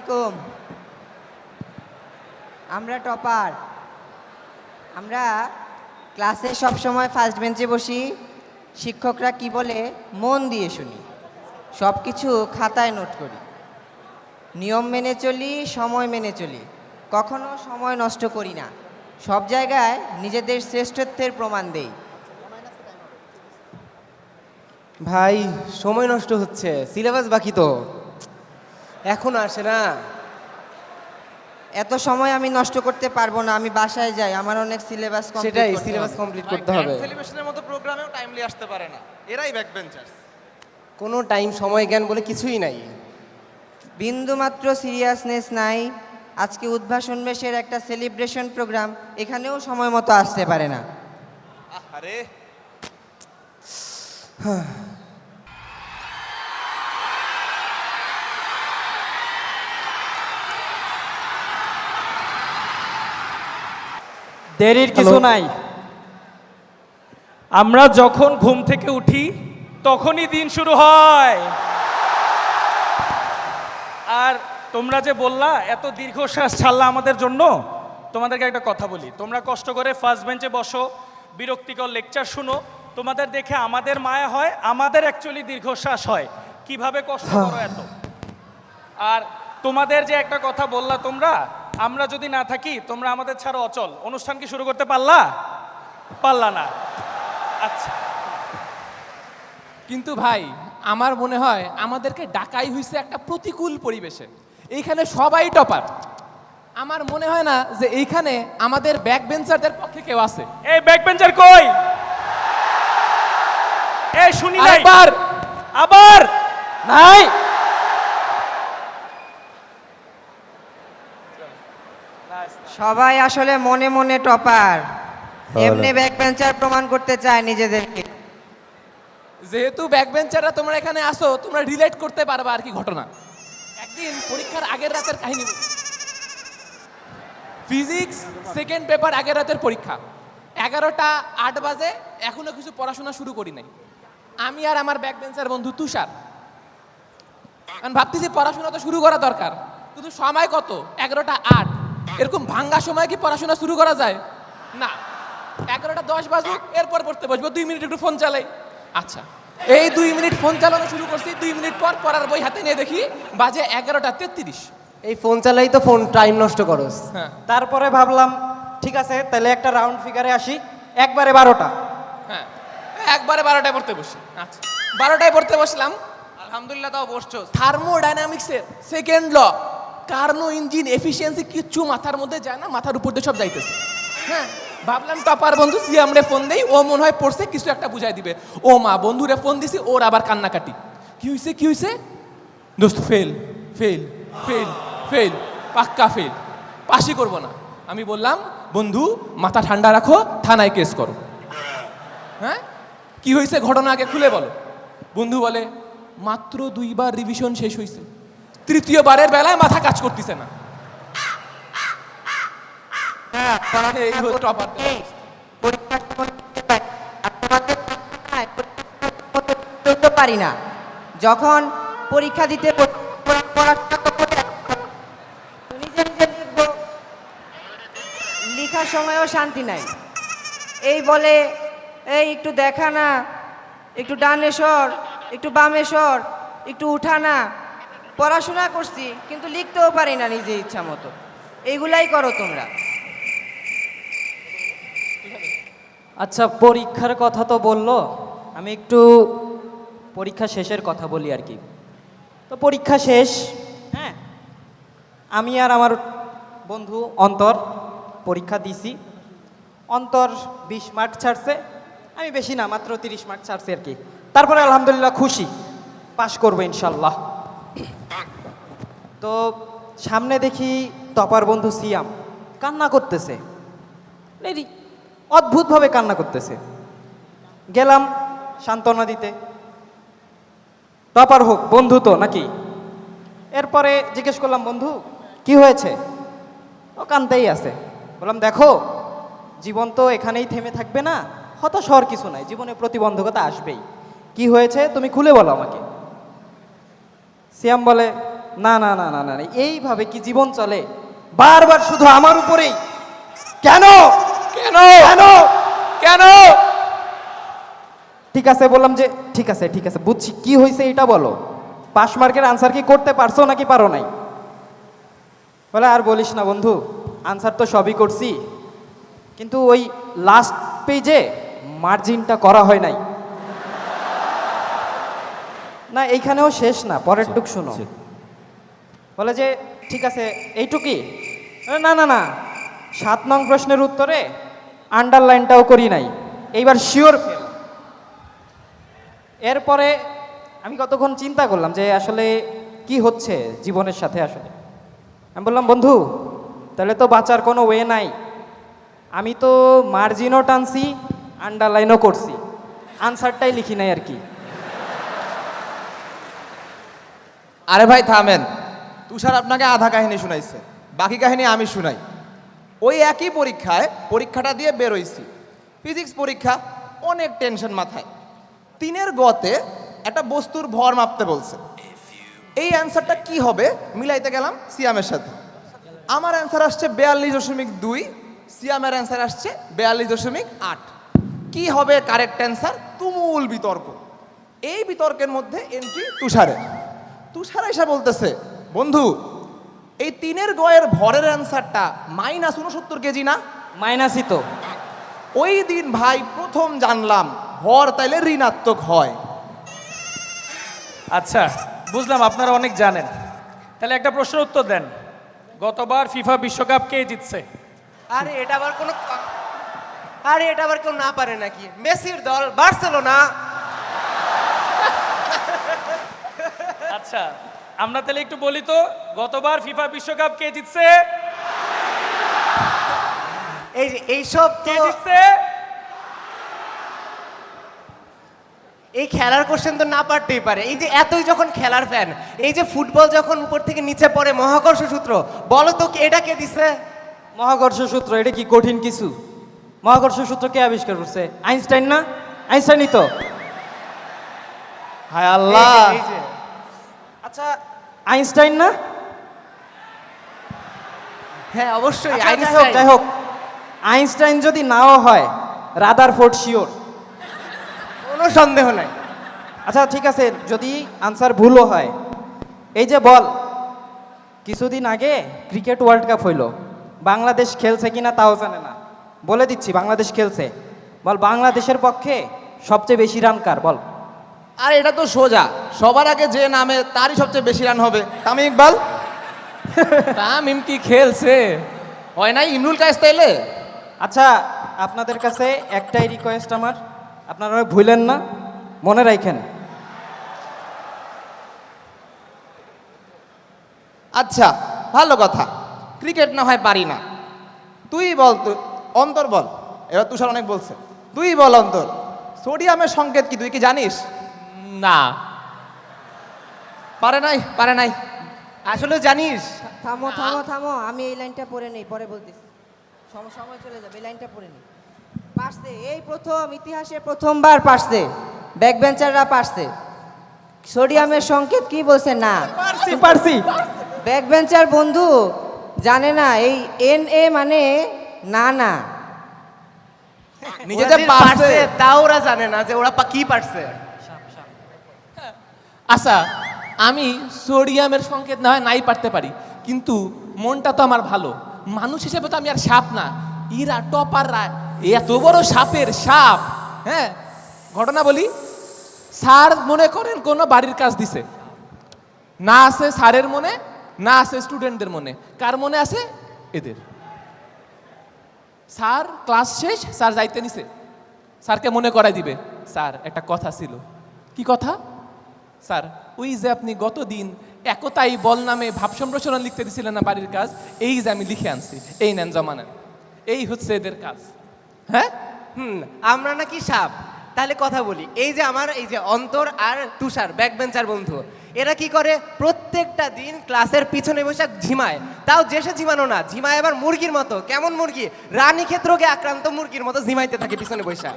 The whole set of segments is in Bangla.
আলাইকুম। আমরা টপার। আমরা ক্লাসে সব সময় ফার্স্ট বেঞ্চে বসি। শিক্ষকরা কি বলে? মন দিয়ে শুনি। সব কিছু খাতায় নোট করি। নিয়ম মেনে চলি, সময় মেনে চলি। কখনো সময় নষ্ট করি না। সব জায়গায় নিজেদের শ্রেষ্ঠত্বের প্রমাণ দেই। ভাই, সময় নষ্ট হচ্ছে। সিলেবাস বাকি তো। এখন আসে না। এত সময় আমি নষ্ট করতে পারব না আমি বাসায় যাই আমার অনেক সিলেবাস সেটাই সিলেবাস কমপ্লিট করতে হবে। সেলিব্রেশনের মতো প্রোগ্রামেও টাইমলি আসতে পারে না। এরাই ব্যাক বেঞ্চার্স কোনো টাইম সময় জ্ঞান বলে কিছুই নাই। বিন্দুমাত্র সিরিয়াসনেস নাই। আজকে উদ্ভাসন বেশের একটা সেলিব্রেশন প্রোগ্রাম এখানেও সময় মতো আসতে পারে না। আরে দেরির কিছু নাই। আমরা যখন ঘুম থেকে উঠি তখনই দিন শুরু হয়। আর তোমরা যে বললা এত দীর্ঘশ্বাস ছাড়লা আমাদের জন্য তোমাদেরকে একটা কথা বলি। তোমরা কষ্ট করে ফার্স্ট বেঞ্চে বসো বিরক্তিকর লেকচার শুনো। তোমাদের দেখে আমাদের মায়া হয় আমাদের অ্যাকচুয়ালি দীর্ঘশ্বাস হয়। কীভাবে কষ্ট করো এত? আর তোমাদের যে একটা কথা বললা তোমরা আমরা যদি না থাকি তোমরা আমাদের ছাড়া অচল। অনুষ্ঠান কি শুরু করতে পারলা? পারলা না। আচ্ছা। কিন্তু ভাই আমার মনে হয় আমাদেরকে ডাকাই হয়েছে একটা প্রতিকূল পরিবেশে। এইখানে সবাই টপার। আমার মনে হয় না যে এইখানে আমাদের ব্যাক বেঞ্চারদের পক্ষে কেউ আছে। এই ব্যাক বেঞ্চার কই? এই শুনি নাই। আরেকবার আবার! নাই! সবাই আসলে মনে মনে টপার। এমনি ব্যাক বেঞ্চার প্রমাণ করতে চায় নিজেদেরকে। যেহেতু ব্যাক বেঞ্চাররা তোমরা এখানে আসো তোমরা রিলেট করতে পারবা আর কি ঘটনা। একদিন পরীক্ষার আগের রাতের কাহিনী ফিজিক্স সেকেন্ড পেপার আগের রাতের পরীক্ষা। এগারোটা আট বাজে এখনও কিছু পড়াশোনা শুরু করি নাই। আমি আর আমার ব্যাক বেঞ্চার বন্ধু তুষার। আমি ভাবতেছি পড়াশোনা তো শুরু করা দরকার। কিন্তু সময় কত? এগারোটা আট। এরকম ভাঙ্গা সময় কি পড়াশোনা শুরু করা যায়? না। এগারোটা দশ বাজুক এরপর পড়তে বসবো দুই মিনিট একটু ফোন চালাই। আচ্ছা। এই দুই মিনিট ফোন চালানো শুরু করছি দুই মিনিট পর পড়ার বই হাতে নিয়ে দেখি বাজে এগারোটা তেত্রিশ। এই ফোন চালাই তো ফোন টাইম নষ্ট করস। হ্যাঁ। তারপরে ভাবলাম ঠিক আছে তাহলে একটা রাউন্ড ফিগারে আসি একবারে বারোটা। হ্যাঁ। একবারে বারোটায় পড়তে বসি। আচ্ছা। বারোটায় পড়তে বসলাম। আলহামদুলিল্লাহ তাও বসছো থার্মোডাইনামিক্সের second law Carnot engine efficiency কিচ্ছু মাথার মধ্যে যায় না, মাথার উপর দিয়ে সব যাইতেছে। হ্যাঁ ভাবলাম টপার বন্ধু সিয়ামরে ফোন দেই, ও মনে হয় পড়ছে, কিছু একটা বুঝাই দিবে। ও মা, বন্ধুরে ফোন দিছি, ওর আবার কান্নাকাটি। কি হইছে, কি হয়েছে দোস্ত ফেল ফেল ফেল ফেল পাক্কা ফেল পাশই করব না। আমি বললাম, বন্ধু, মাথা ঠান্ডা রাখো, থানায় কেস করো। হ্যাঁ কি হয়েছে ঘটনা আগে খুলে বলো। বন্ধু বলে, মাত্র দুইবার রিভিশন শেষ হয়েছে তৃতীয়বারের বেলায় মাথা কাজ করতেছে না। করতে পারি। না। যখন পরীক্ষা দিতে লিখার সময়ও শান্তি নাই। এই বলে এই একটু দেখা না একটু ডানে সর একটু বামে সর একটু উঠা না। পড়াশোনা করছি, কিন্তু লিখতেও পারি না নিজে ইচ্ছা মতো। এইগুলাই করো তোমরা। আচ্ছা পরীক্ষার কথা তো বলল। আমি একটু পরীক্ষা শেষের কথা বলি আর কি। তো পরীক্ষা শেষ হ্যাঁ? আমি আর আমার বন্ধু অন্তর পরীক্ষা দিছি। অন্তর বিশ মার্ক ছাড়ছে, আমি বেশি না, মাত্র তিরিশ মার্ক ছাড়ছি আর কি। তারপরে আলহামদুলিল্লাহ খুশি, পাশ করব ইনশাল্লাহ। তো সামনে দেখি তপার বন্ধু সিয়াম কান্না করতেছে। অদ্ভুতভাবে কান্না করতেছে। গেলাম সান্ত্বনা দিতে। টপার হোক, বন্ধু তো নাকি? এরপরে জিজ্ঞেস করলাম, বন্ধু, কি হয়েছে? ও কানতেই আছে। বললাম, দেখো, জীবন তো এখানেই থেমে থাকবে না, হতাশ হওয়ার কিছু নাই, জীবনে প্রতিবন্ধকতা আসবেই। কি হয়েছে তুমি খুলে বলো আমাকে। সিয়াম বলে না না না না না এইভাবে কি জীবন চলে? বারবার শুধু আমার উপরেই? কেন? কেন? কেন? কেন? ঠিক আছে বললাম যে ঠিক আছে ঠিক আছে বুঝছি। কি হয়েছে এটা বলো? পাস মার্কের আনসার কি করতে পারছ নাকি পারো নাই? বলে আর বলিস না বন্ধু আনসার তো সবই করছি। কিন্তু ওই লাস্ট পেজে মার্জিনটা করা হয় নাই। না এইখানেও শেষ না পরের টুক শোনো। বলে যে, ঠিক আছে, এইটুকি। না না না, সাত নং প্রশ্নের উত্তরে আন্ডারলাইনটাও করি নাই। এইবার শিওর ফেল এরপরে আমি কতক্ষণ চিন্তা করলাম যে, আসলে কি হচ্ছে জীবনের সাথে আসলে? আমি বললাম, বন্ধু, তাহলে তো বাঁচার কোনো ওয়ে নাই। আমি তো মার্জিনও টানছি আন্ডারলাইনও করছি। আনসারটাই লিখি নাই আর কি। আরে ভাই, থামেন। তুষার আপনাকে আধা কাহিনী শুনাইছে, বাকি কাহিনী আমি শুনাই। ওই একই পরীক্ষায়, পরীক্ষাটা দিয়ে বেরোইছি। ফিজিক্স পরীক্ষা, অনেক টেনশন মাথায়। তিনের গতে একটা বস্তুর ভর মাপতে বলছে। এই অ্যান্সারটা কি হবে? মিলাইতে গেলাম সিয়ামের সাথে। আমার অ্যান্সার আসছে বেয়াল্লিশ দশমিক দুই, সিয়ামের অ্যান্সার আসছে বেয়াল্লিশ দশমিক আট। কি হবে কারেক্ট অ্যান্সার? তুমুল বিতর্ক। এই বিতর্কের মধ্যে এন্ট্রি তুষারের। তুষার এসে বলতেছে বন্ধু এই তিনের গয়ের ভরের অ্যান্সারটা মাইনাস উনসত্তর কেজি না? মাইনাসই তো। ওই দিন ভাই প্রথম জানলাম ভর তাইলে ঋণাত্মক হয়। আচ্ছা বুঝলাম আপনারা অনেক জানেন। তাহলে একটা প্রশ্নের উত্তর দেন। গতবার ফিফা বিশ্বকাপ কে জিতছে? আরে এটা আবার কোনো আরে এটা আবার কেউ না পারে নাকি? মেসির দল বার্সেলোনা। আচ্ছা আমরা তাহলে একটু বলি তো গতবার ফিফা বিশ্বকাপ কে জিতছে? এই যে এইসব কে তো জিতছে? এই খেলার কোশ্চেন তো না পারতেই পারে। এই যে এতই যখন খেলার ফ্যান এই যে ফুটবল যখন উপর থেকে নিচে পড়ে মহাকর্ষ সূত্র বলো তো এটা কে দিছে? মহাকর্ষ সূত্র এটা কি কঠিন কিছু? মহাকর্ষ সূত্র কে আবিষ্কার করছে? আইনস্টাইন না? আইনস্টাইনই তো। হায় আল্লাহ! এই যে। আচ্ছা আইনস্টাইন না? হ্যাঁ অবশ্যই আচ্ছা, যাই হোক আইনস্টাইন। যাই হোক। আইনস্টাইন যদি নাও হয় রাদার ফোর্ড শিওর। কোনো সন্দেহ নাই। আচ্ছা ঠিক আছে যদি আনসার ভুলও হয় এই যে বল কিছুদিন আগে ক্রিকেট ওয়ার্ল্ড কাপ হইল। বাংলাদেশ খেলছে কিনা তাও জানে না। বলে দিচ্ছি বাংলাদেশ খেলছে। বল বাংলাদেশের পক্ষে সবচেয়ে বেশি রান কার? বল। আর এটা তো সোজা। সবার আগে যে নামে তারই সবচেয়ে বেশি রান হবে। তামিম ইকবাল? তামিম কি খেলছে? হয় নাই? ইমরুল কায়েস তাইলে আচ্ছা আপনাদের কাছে একটাই রিকোয়েস্ট আমার। আপনারা ভুলেন না মনে রাখেন। আচ্ছা ভালো কথা। ক্রিকেট না হয় পারি না। তুই বল তুই অন্তর বল। এবার তুষার অনেক বলছে। তুই বল অন্তর। সোডিয়ামের সংকেত কি? তুই কি জানিস? না। পারে নাই পারে নাই। আসলে জানিস থামো থামো থামো আমি এই লাইনটা পড়ে নেই পরে বলতেছি। সম- সময় চলে যাবে এই লাইনটা পড়ে নেই। পারছে এই প্রথম ইতিহাসে প্রথমবার পারছে। ব্যাকবেঞ্চাররা পারছে। সোডিয়ামের সংকেত কি বলছে? না। পারছি পারছি। ব্যাকবেঞ্চার বন্ধু জানে না এই এন এ মানে না না। নিজে যে ওরা যে পারছে। তাও ওরা জানে না যে ওরা কি পারছে। আচ্ছা আমি সোডিয়ামের সংকেত না হয় নাই পারতে পারি, কিন্তু মনটা তো আমার ভালো। মানুষ হিসেবে তো আমি আর সাপ না। ইরা টপাররা, এত বড় সাপের সাপ। হ্যাঁ ঘটনা বলি, স্যার মনে করেন কোনো বাড়ির কাজ দিছে। না আছে স্যারের মনে, না আছে স্টুডেন্টদের মনে। কার মনে আছে? এদের। স্যার, ক্লাস শেষ, স্যার যাইতে নিছে। স্যারকে মনে করাই দিবে, স্যার, একটা কথা ছিল। কি কথা? স্যার ওই যে আপনি গতদিন একতাই বল নামে ভাব সম্প্রসারণ লিখতে দিছিলেন না বাড়ির কাজ এই যে আমি লিখে আনছি এই নেন জমা নেন এই হচ্ছে এদের কাজ। হ্যাঁ? হুম আমরা নাকি সাপ। তাহলে কথা বলি এই যে আমার এই যে অন্তর আর তুষার ব্যাকবেঞ্চার বন্ধু এরা কি করে? প্রত্যেকটা দিন ক্লাসের পিছনে বসে ঝিমায়। তাও যেসে ঝিমানো না ঝিমায় আবার মুরগির মতো। কেমন মুরগি? রানী ক্ষেত্রকে আক্রান্ত মুরগির মতো ঝিমাইতে থাকে পিছনে বসে।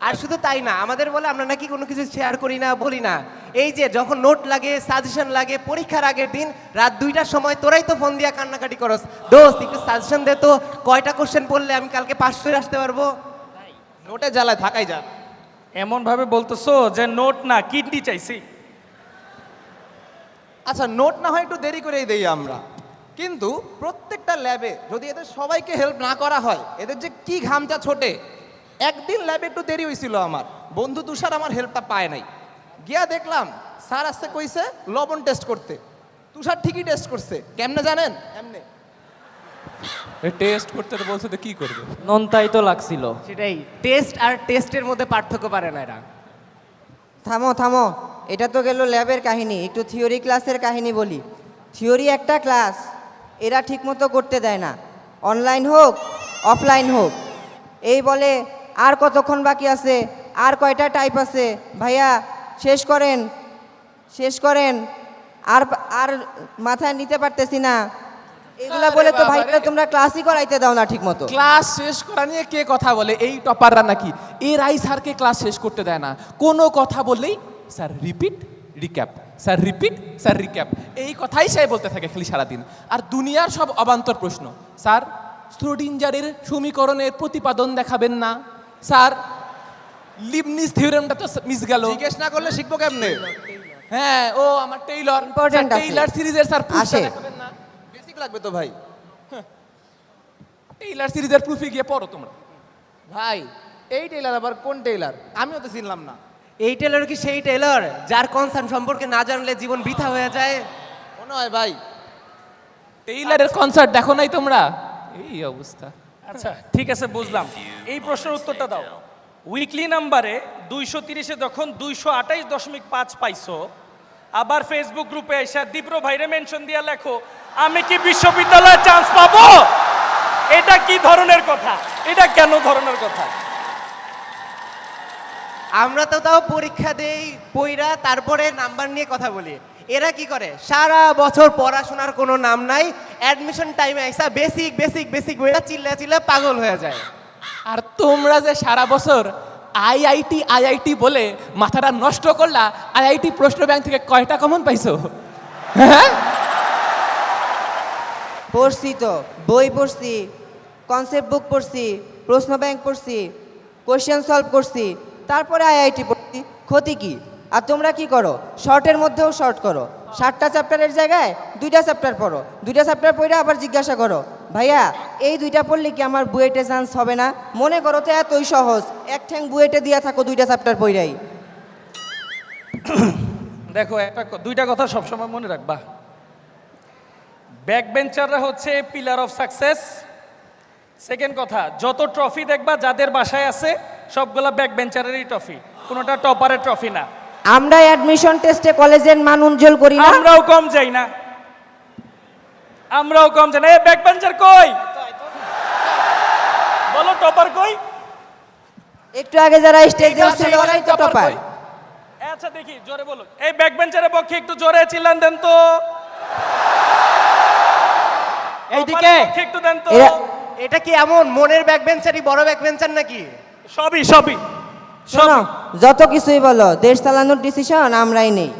আর শুধু তাই না আমাদের বলে আমরা নাকি কোনো কিছু শেয়ার করি না বলি না। এই যে যখন নোট লাগে সাজেশন লাগে পরীক্ষার আগের দিন রাত দুইটার সময় তোরাই তো ফোন দিয়া কান্নাকাটি করস। দোস্ত একটু সাজেশন দে তো কয়টা কোশ্চেন পড়লে আমি কালকে পাশ করে আসতে পারব? নোটে জ্বালায় থাকাই যান এমনভাবে বলতেছো যে নোট না কিডনি চাইছি। আচ্ছা নোট না হয় একটু দেরি করেই দেই আমরা। কিন্তু প্রত্যেকটা ল্যাবে যদি এদের সবাইকে হেল্প না করা হয় এদের যে কি ঘামটা ছোটে একদিন ল্যাবে একটু দেরি হয়েছিল আমার। বন্ধু তুষার আমার হেল্পটা পায় নাই। গিয়া দেখলাম স্যার আসতে কইছে লবণ টেস্ট করতে। তুষার ঠিকই টেস্ট করছে। কেমনে জানেন? এমনে। টেস্ট করতে বলছে তো কি করবে? নন্তাই তো লাগছিল। সেটাই টেস্ট আর টেস্টের মধ্যে পার্থক্য পারে না এরা। থামো থামো। এটা তো গেল ল্যাবের কাহিনী। একটু থিওরি ক্লাসের কাহিনী বলি। থিওরি একটা ক্লাস এরা ঠিকমতো করতে দেয় না। অনলাইন হোক অফলাইন হোক। এই বলে আর কতক্ষণ বাকি আছে? আর কয়টা টাইপ আছে? ভাইয়া শেষ করেন শেষ করেন। আর আর মাথায় নিতে পারতেছি না। এগুলা বলে তো ভাই তোমরা ক্লাসই করাইতে দাও না ঠিকমতো। ক্লাস শেষ করা নিয়ে কে কথা বলে? এই টপাররা নাকি? এরাই স্যারকে ক্লাস শেষ করতে দেয় না। কোনো কথা বললেই sir repeat recap sir repeat sir recap এই কথাই সে বলতে থাকে খালি সারাদিন। আর দুনিয়ার সব অবান্তর প্রশ্ন। স্যার স্ট্রোডিঞ্জারের সমীকরণের প্রতিপাদন দেখাবেন না। স্যার লিবনিস থিওরেমটা তো মিস গেল। জিজ্ঞেস না করলে শিখব কেমনে? হ্যাঁ ও আমার টেইলর আছে। টেইলর সিরিজের স্যার আসে। না। বেসিক লাগবে তো ভাই। টেইলর সিরিজের প্রুফে গিয়ে পড়ো তোমরা। ভাই এই টেইলার আবার কোন টেইলার আমিও তো চিনলাম না। এই টেলর কি সেই টেলর যার কনসার্ন সম্পর্কে না জানলে জীবন বৃথা হয়ে যায়? মনে হয় ভাই। টেইলারের কনসার্ট দেখো নাই তোমরা? এই অবস্থা। আচ্ছা ঠিক আছে, বুঝলাম। এই প্রশ্নের উত্তরটা দাও। উইকলি নাম্বারে দুইশো তিরিশে যখন দুইশো আঠাইশ দশমিক পাঁচ পাইছো, আবার ফেসবুক গ্রুপে এসে দীপ্র ভাইরে মেনশন দিয়া লেখো, আমি কি বিশ্ববিদ্যালয়ে চান্স পাবো? এটা কি ধরনের কথা? এটা কেন ধরনের কথা? আমরা তো তাও পরীক্ষা দেই, পইরা তারপরে নাম্বার নিয়ে কথা বলি। এরা কি করে? সারা বছর পড়াশোনার কোনো নাম নাই অ্যাডমিশন টাইমে এসা বেসিক বেসিক বেসিক বইটা চিল্লা চিল্লা পাগল হয়ে যায়। আর তোমরা যে সারা বছর আইআইটি আইআইটি বলে মাথাটা নষ্ট করলা আইআইটি প্রশ্ন ব্যাংক থেকে কয়টা কমন পাইছো? হ্যাঁ? পড়ছি তো বই পড়ছি কনসেপ্ট বুক পড়ছি প্রশ্ন ব্যাংক পড়ছি কোয়েশ্চেন সলভ করছি তারপরে আইআইটি পড়ছি ক্ষতি কি? আর তোমরা কি করো? শর্টের মধ্যেও শর্ট করো। সাতটা চ্যাপ্টারের জায়গায় দুইটা চ্যাপ্টার পড়ো। দুইটা চ্যাপ্টার পড়ে আবার জিজ্ঞাসা করো, ভাইয়া, এই দুইটা পড়লে কি আমার বুয়েটে চান্স হবে না? মনে করো তো এতই সহজ। এক ঠ্যাং বুয়েটে দিয়া থাকো দুইটা চ্যাপ্টার পড়াই। দেখো, একটা দুইটা কথা সবসময় মনে রাখবা। ব্যাক বেঞ্চাররা হচ্ছে পিলার অফ সাকসেস সেকেন্ড কথা, যত ট্রফি দেখবা, যাদের বাসায় আছে, সবগুলা ব্যাক বেঞ্চারেরই ট্রফি কোনোটা টপারের ট্রফি না। আমরা অ্যাডমিশন টেস্টে কলেজের মান উজ্জ্বল করি না। আমরাও কম যাই না। আমরাও কম যাই না। এ ব্যাক বেঞ্চার কই? বলো টপার কই? একটু আগে যারা স্টেজে ছিল ওরাই তো টপার আচ্ছা দেখি জোরে বলো। এই ব্যাক বেঞ্চারের পক্ষে একটু জোরে চিল্লান দেন তো। এইদিকে। একটু দেন তো। এটা কি এমন মনের ব্যাক বেঞ্চারই বড় ব্যাক বেঞ্চার নাকি? সবই সবই। শোনো যত কিছুই বলো দেশ চালানোর ডিসিশন আমরাই নেই।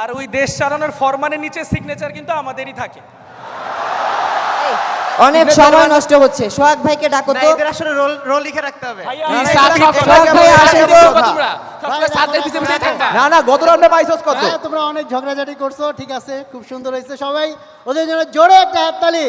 আর ওই দেশ চালানোর ফরমানের নিচে সিগনেচার কিন্তু আমাদেরই থাকে। অনেক সময় নষ্ট হচ্ছে। সোহাগ ভাইকে ডাকো তো। এদের আসলে রোল রোল লিখে রাখতে হবে। তোমরা ভাই, পিছে থাকবা না না গত রাউন্ডে পাইছস কত তোমরা অনেক ঝগড়াঝাটি করছ ঠিক আছে খুব সুন্দর হয়েছে সবাই। ওদের জন্য জোরে একটা হাততালি।